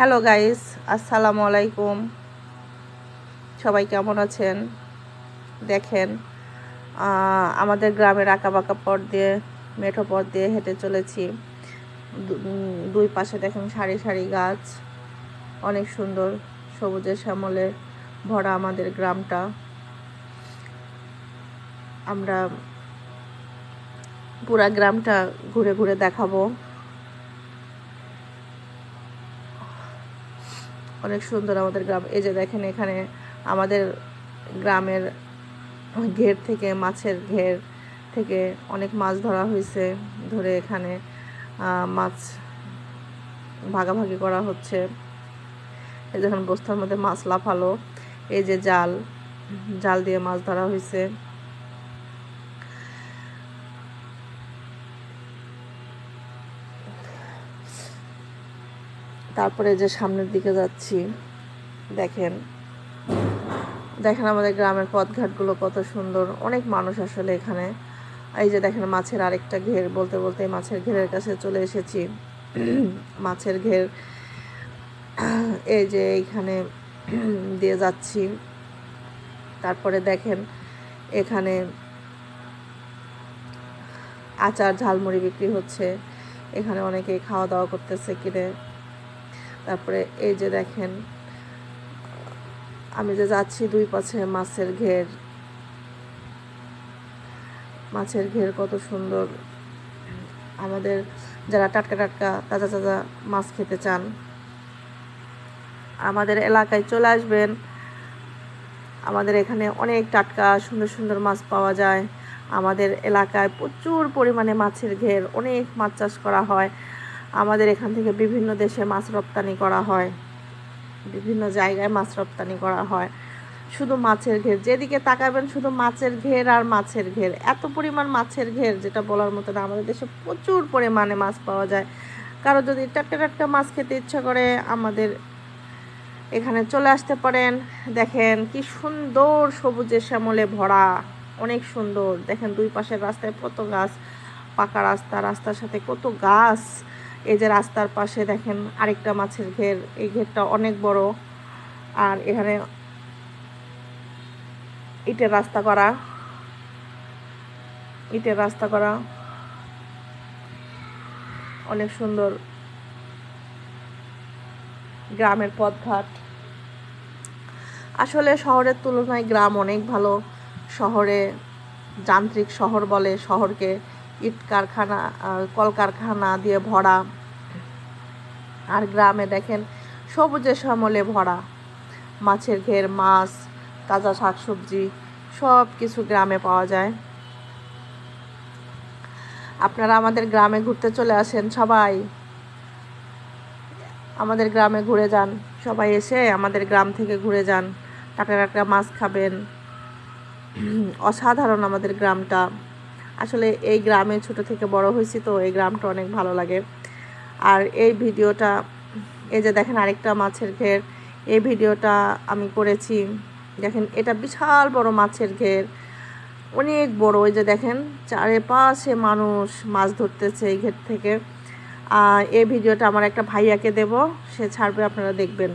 Hello guys আসসালামু আলাইকুম সবাই কেমন আছেন? দেখেন আমাদের গ্রামের আঁকা বাঁকা পথ দিয়ে, মেঠো পথ দিয়ে হেঁটে চলেছি। দুই পাশে দেখেন সারি সারি গাছ, অনেক সুন্দর সবুজের শ্যামলে ভরা আমাদের গ্রামটা। আমরা পুরা গ্রামটা ঘুরে ঘুরে দেখাবো। অনেক সুন্দর আমাদের গ্রাম। এই যে দেখেন এখানে আমাদের গ্রামের ঘের থেকে, মাছের ঘের থেকে অনেক মাছ ধরা হয়েছে। ধরে এখানে মাছ ভাগাভাগি করা হচ্ছে। এই দেখুন বস্তার মধ্যে মাছ লাফালো। এই যে জাল জাল দিয়ে মাছ ধরা হয়েছে। তারপরে যে সামনের দিকে যাচ্ছি, দেখেন। দেখেন আমাদের গ্রামের পথঘাটগুলো কত সুন্দর। অনেক মানুষ আসলে এখানে। এই যে দেখেন মাছের আরেকটা ঘের, বলতে বলতে মাছের ঘেরের কাছে চলে এসেছি। মাছের ঘের, এই যে এইখানে দিয়ে যাচ্ছি। তারপরে দেখেন এখানে আচার ঝালমুড়ি বিক্রি হচ্ছে। এখানে অনেকে খাওয়া দাওয়া করতেছে কিনে। তারপরে এই যে দেখেন, আমি যে যাচ্ছি দুই পাশে মাছের ঘের। মাছের ঘের কত সুন্দর। আমাদের যারা টাটকা টাটকা তাজা তাজা মাছ খেতে চান, আমাদের এলাকায় চলে আসবেন। আমাদের এখানে অনেক টাটকা, সুন্দর সুন্দর মাছ পাওয়া যায়। আমাদের এলাকায় প্রচুর পরিমাণে মাছের ঘের, অনেক মাছ চাষ করা হয়। আমাদের এখান থেকে বিভিন্ন দেশে মাছ রপ্তানি করা হয়। বিভিন্ন জায়গায় মাছ রপ্তানি করা হয়। শুধু মাছের ঘের, যেদিকে তাকাবেন শুধু মাছের ঘের আর মাছের ঘের। এত পরিমাণ মাছের ঘের, যেটা বলার মতো না। আমাদের দেশে প্রচুর পরিমাণে মাছ পাওয়া যায়। কারও যদি টাটকা টাটকা মাছ খেতে ইচ্ছা করে, আমাদের এখানে চলে আসতে পারেন। দেখেন কি সুন্দর সবুজে শ্যামলে ভরা, অনেক সুন্দর। দেখেন দুই পাশের রাস্তায় কত গাছ, পাকা রাস্তা, রাস্তার সাথে কত গাছ। এই যে রাস্তার পাশে দেখেন আরেকটা মাছের ঘের, এই ঘেরটা অনেক বড়। আর এখানে ইটের রাস্তা করা। ইটের রাস্তা করা। অনেক সুন্দর গ্রামের পথঘাট। আসলে শহরের তুলনায় গ্রাম অনেক ভালো। শহরে যান্ত্রিক শহর বলে শহরকে ইট কারখানা কলকারখানা দিয়ে ভরা। আর গ্রামে দেখেন সবুজে শ্যামলে ভরা। মাছের ঘের, মাছ, তাজা শাকসবজি সব কিছু গ্রামে পাওয়া যায়। আপনারা আমাদের গ্রামে ঘুরতে চলে আসেন সবাই। আমাদের গ্রামে ঘুরে যান। সবাই এসে আমাদের গ্রাম থেকে ঘুরে যান। টাকা টাকা মাছ খাবেন। অসাধারণ আমাদের গ্রামটা। আসলে এই গ্রামে ছোট থেকে বড় হয়েছি, তো এই গ্রামটা অনেক ভালো লাগে। আর এই ভিডিওটা, এই যে দেখেন আরেকটা মাছের ঘের, এই ভিডিওটা আমি করেছি, দেখেন এটা বিশাল বড় মাছের ঘের, অনেক বড়, ওই যে দেখেন চারিপাশে মানুষ মাছ ধরতেছে এই ঘের থেকে। আর এই ভিডিওটা আমার একটা ভাইয়াকে দেব, সে ছাড়বে, আপনারা দেখবেন।